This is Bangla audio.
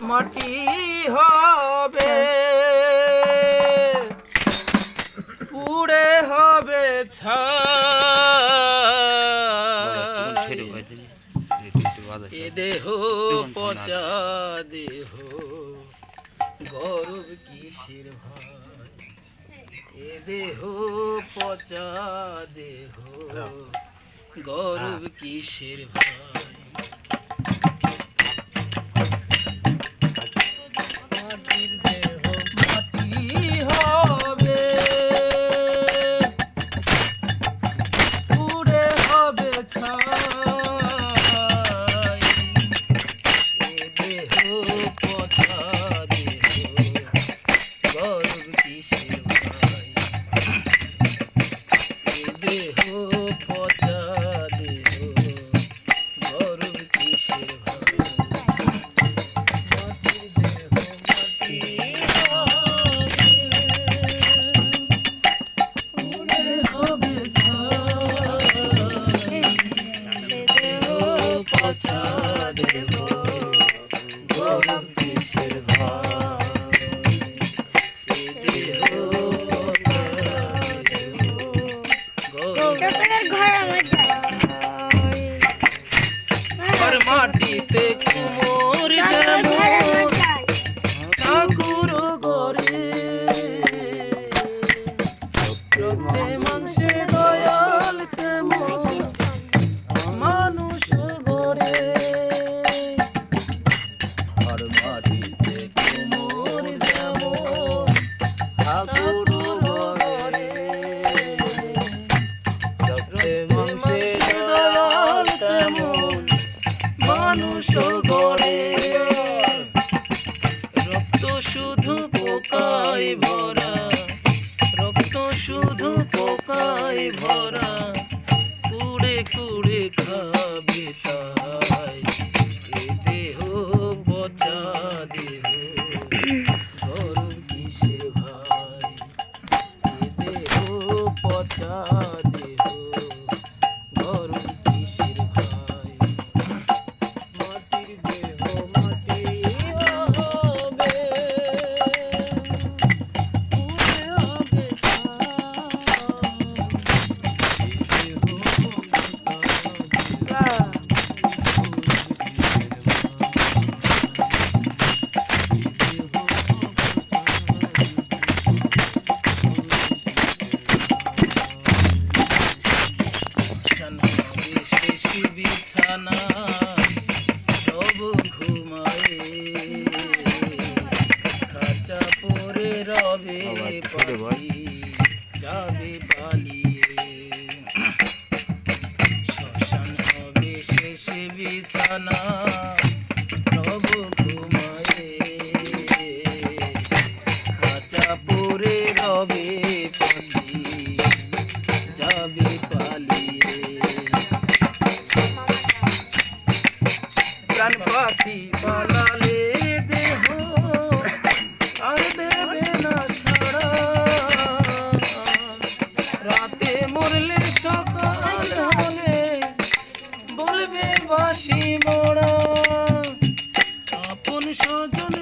মাটি হবে। পুড়ে হবে এ দেহ পচা দেহ গৌরব কিসের দেহ পচা দেহ গৌরব কিসের ভাই? মাটিতে কুমোর শুধু পোকায় ভরা। রক্ত শুধু পোকায় ভরা। কুড়ে কুড়ে খাবে তাই। দেহ পচা দেহ। গরম কিসে ভাই? দেহ পচা রবে যাবে পালিয়ে শ্মশান হবে শেষে বিছানা সব ঘুমায়ে খাঁচা পরে রবে যাবে পালিয়ে প্রাণ পাখি পালালে বাসি বড়। আপন স্বজন